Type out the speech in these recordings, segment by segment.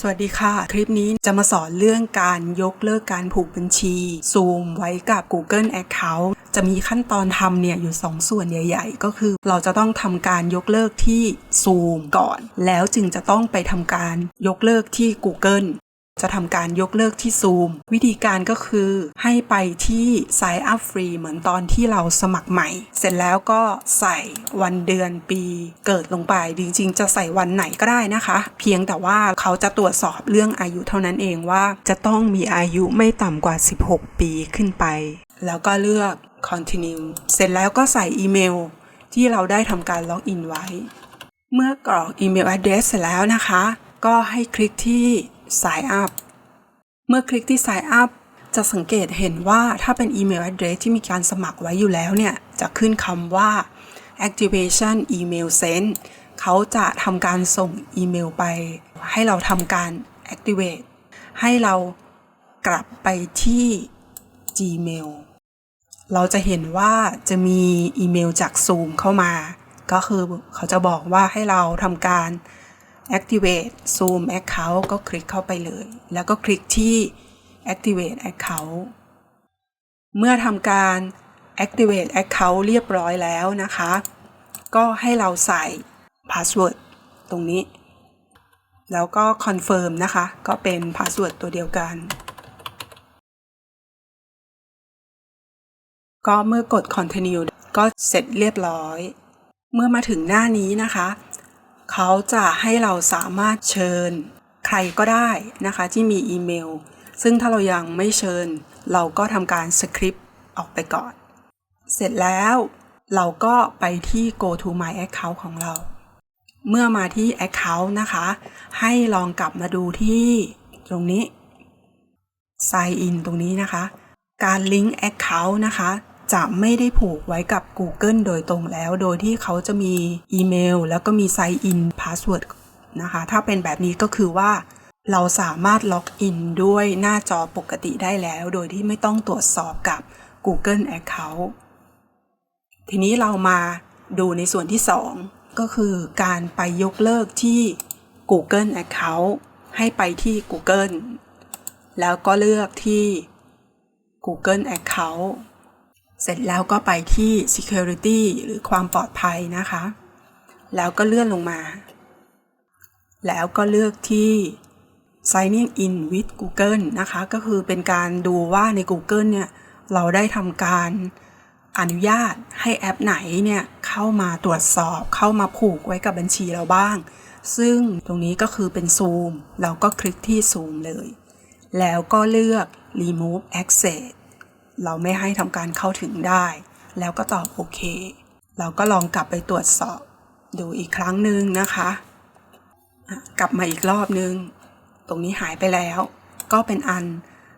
สวัสดีค่ะ คลิปนี้จะมาสอนเรื่องการยกเลิกการผูกบัญชี ซูมไว้กับ Google Account จะมีขั้นตอนทำเนี่ยอยู่ 2 ส่วนใหญ่ ๆ ก็คือเราจะต้องทำการยกเลิกที่ซูมก่อน แล้วจึงจะต้องไปทำการยกเลิกที่ Google จะทำการยกเลิกที่ Zoom วิธีการก็คือให้ไปที่ Sign Up Free เหมือนตอนที่เราสมัครใหม่ เสร็จแล้วก็ใส่วันเดือนปีเกิดลงไป จริงๆ จะใส่วันไหนก็ได้นะคะ เพียงแต่ว่าเขาจะตรวจสอบเรื่องอายุเท่านั้นเองว่า จะต้องมีอายุไม่ต่ำกว่า 16 ปีขึ้นไป แล้วก็เลือก continue เสร็จแล้วก็ใส่อีเมล ที่เราได้ทำการล็อกอินไว้ เมื่อกรอกอีเมล address เสร็จแล้วนะคะ ก็ให้คลิกที่ sign up เมื่อคลิกที่ sign up จะสังเกตเห็นว่าถ้าเป็นอีเมล address ที่มีการสมัครไว้อยู่แล้วเนี่ย จะขึ้นคำว่า activation email send เขาจะทำการส่งอีเมลไป ให้เราทำการ activate ให้เรากลับไปที่ Gmail เราจะเห็นว่าจะมีอีเมลจาก Zoom เข้ามา ก็คือเขาจะบอกว่าให้เราทำการ activate Zoom account ก็คลิกเข้าไปเลย แล้วก็คลิกที่ activate account เมื่อทำการ activate account เรียบร้อยแล้วนะคะ ก็ให้เราใส่ password ตรงนี้ แล้วก็ confirm นะคะ ก็เป็น password ตัวเดียวกัน ก็เมื่อกด continue ก็เสร็จเรียบร้อย เมื่อมาถึงหน้านี้นะคะ เขาจะให้เราสามารถเชิญใครก็ได้นะคะที่มีอีเมล ซึ่งถ้าเรายังไม่เชิญ เราก็ทำการสคริปต์ออกไปก่อน เสร็จแล้วเราก็ไปที่ go to my account ของเรา เมื่อมาที่ account นะคะ ให้ลองกลับมาดูที่ตรงนี้ sign in ตรงนี้นะคะ การลิงก์ account นะคะ จะไม่ได้ผูกไว้กับ Google โดยตรงแล้ว โดยที่เขาจะมีอีเมล แล้วก็มี sign in password นะคะ ถ้าเป็นแบบนี้ก็คือว่า เราสามารถล็อกอินด้วยหน้าจอปกติได้แล้ว โดยที่ไม่ต้องตรวจสอบกับ Google Account ทีนี้เรามาดูในส่วนที่ 2 ก็คือการไปยกเลิกที่ Google Account ให้ไปที่ Google แล้วก็เลือกที่ Google Account เสร็จแล้วก็ไปที่ Security หรือความปลอดภัยนะคะ แล้วก็เลื่อนลงมา แล้วก็เลือกที่ Signing in with Google นะคะ ก็คือเป็นการดูว่าใน Google เนี่ย เราได้ทำการอนุญาตให้แอปไหนเนี่ย เข้ามาตรวจสอบเข้ามาผูกไว้กับบัญชีเราบ้าง ซึ่งตรงนี้ก็คือเป็น Zoom เราก็คลิกที่ Zoom เลย แล้วก็เลือก remove access เราไม่ให้ทำการเข้าถึงได้ แล้วก็ตอบโอเค เราก็ลองกลับไปตรวจสอบดูอีกครั้งหนึ่งนะคะ กลับมาอีกรอบนึง ตรงนี้หายไปแล้ว ก็เป็นอัน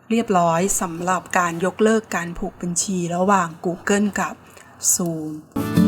เรียบร้อยสำหรับการยกเลิกการผูกบัญชีระหว่าง Google กับ Zoom